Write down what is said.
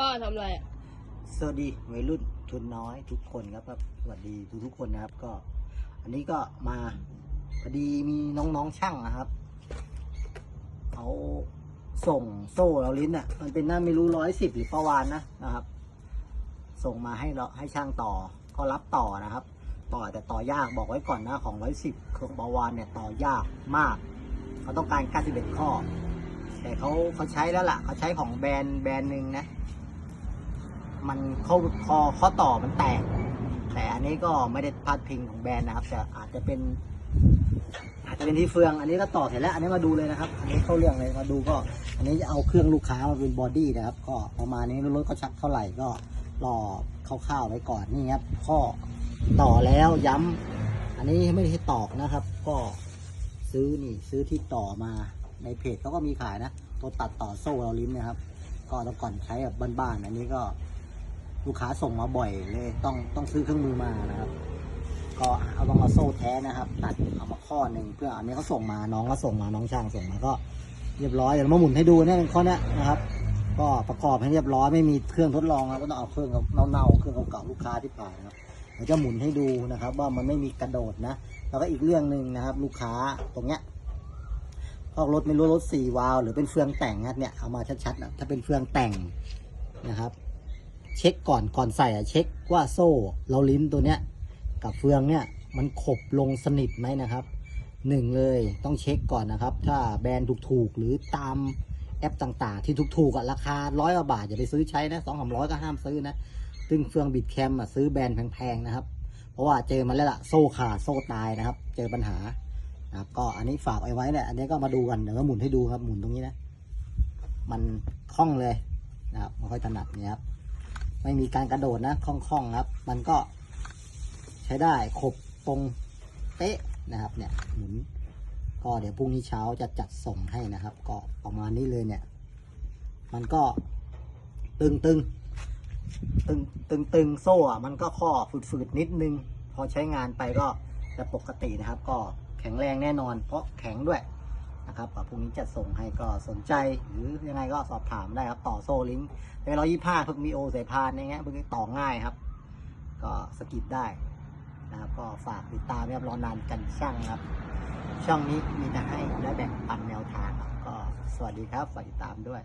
พ่อทำอะไรสวัสดีวัยรุ่นทุนน้อยทุกคนครับครับสวัสดีทุกทุกๆคนนะครับ ก็ อันนี้ก็มาพอดีมีน้องๆช่างนะครับเขาส่งโซ่เราลิ้นอะ มันเป็นหน้าไม่รู้ร้อยสิบหรือประวานนะนะครับ ส่งมาให้เราให้ช่างต่อก็รับต่อนะครับ ต่อแต่ต่อยากบอกไว้ก่อนนะของร้อยสิบของประวานเนี่ยต่อยากมากเขาต้องการ91ข้อ แต่เขาเขาใช้แล้วล่ะเขาใช้ของแบรนด์แบรนด์หนึ่งนะ มันเข้าคอข้อต่อมันแตก แต่อันนี้ก็ไม่ได้พาดพิงของแบรนด์นะครับแต่อาจจะเป็น อาจจะเป็นที่เฟือง อันนี้ก็ต่อเสร็จแล้ว อันนี้มาดูเลยนะครับ อันนี้เข้าเรื่องเลยมาดูก็ อันนี้จะเอาเครื่องลูกค้ามาเป็นบอดี้นะครับ ก็ประมาณนี้รถก็ชักเท่าไหร่ก็รอคร่าวๆไว้ก่อนนี่ครับข้อต่อแล้วย้ำอันนี้ไม่ได้ให้ตอกนะครับ ก็ซื้อนี่ซื้อที่ต่อมาในเพจเขาก็มีขายนะ ตัวตัดต่อโซ่เราลิ้นนะครับ ก็แต่ก่อนใช้แบบบ้านๆอันนี้ก็ ลูกค้าส่งมาบ่อยเลยต้องต้องซื้อเครื่องมือมานะครับ ก็เอาต้องเอาโซ่แท้นะครับ ตัดเอามาข้อหนึ่งเพื่ออันนี้เขาส่งมาน้องก็ส่งมาน้องช่างส่งมาก็ เรียบร้อยเดี๋ยวมาหมุนให้ดูเนี่ยข้อนี้นะครับ ก็ประกอบให้เรียบร้อยไม่มีเครื่องทดลองครับก็ต้องเอาเครื่องเน่าๆเครื่องเก่าๆลูกค้าที่ผ่านนะครับเดี๋ยวจะหมุนให้ดูนะครับ ว่ามันไม่มีกระโดดนะแล้วก็อีกเรื่องหนึ่งนะครับ ลูกค้าตรงเนี้ยพอกรถไม่รู้รถสี่วาล์วหรือเป็นเฟืองแต่งนะเนี่ยเอามาชัดๆนะถ้าเป็นเฟืองแต่งนะครับ เช็คก่อนก่อนใส่อะเช็คว่าโซ่เราลิ้นตัวเนี้ยกับเฟืองเนี่ยมันขบลงสนิทไหมนะครับหนึ่งเลยต้องเช็คก่อนนะครับ ถ้าแบรนด์ถูกๆหรือตามแอปต่างๆ ที่ถูกๆอะราคาร้อยกว่าบาทอย่าไปซื้อใช้นะสองสามร้อยก็ห้ามซื้อนะซึ่งเฟืองบิดแคมอะซื้อแบรนด์แพงๆนะครับ เพราะว่าเจอมาแล้วล่ะโซ่ขาดโซ่ตายนะครับ เจอปัญหานะครับก็อันนี้ฝากเอาไว้เนี่ยอันนี้ก็มาดูกันเดี๋ยวก็หมุนให้ดูครับหมุนตรงนี้นะ มันคล่องเลยนะครับไม่ค่อยถนัดเนี่ยครับ ไม่มีการกระโดดนะคล่องๆครับ มันก็ใช้ได้ขบตรงเป๊ะนะครับ เนี่ยหมุนก็เดี๋ยวพรุ่งนี้เช้าจะจัดส่งให้นะครับ ก็ประมาณนี้เลยเนี่ย มันก็ตึงตึงตึงตึงตึงโซ่มันก็ข้อฝืดๆนิดนึง พอใช้งานไปก็จะปกตินะครับ ก็แข็งแรงแน่นอน เพราะแข็งด้วย นะครับพรุ่งนี้จะส่งให้ก็สนใจ หรือยังไงก็สอบถามได้ครับ ต่อโซ่ลิงก์ในร้อยยี่ห้าเพิ่งมีโอสายพานอย่างเงี้ยเพิ่งต่อง่ายครับ ก็สกิดได้นะครับ ก็ฝากติดตามนะครับรอนานกันช่างครับ ช่องนี้มีแต่ให้และแบ่งปันแนวทางครับก็สวัสดีครับฝากติดตามด้วย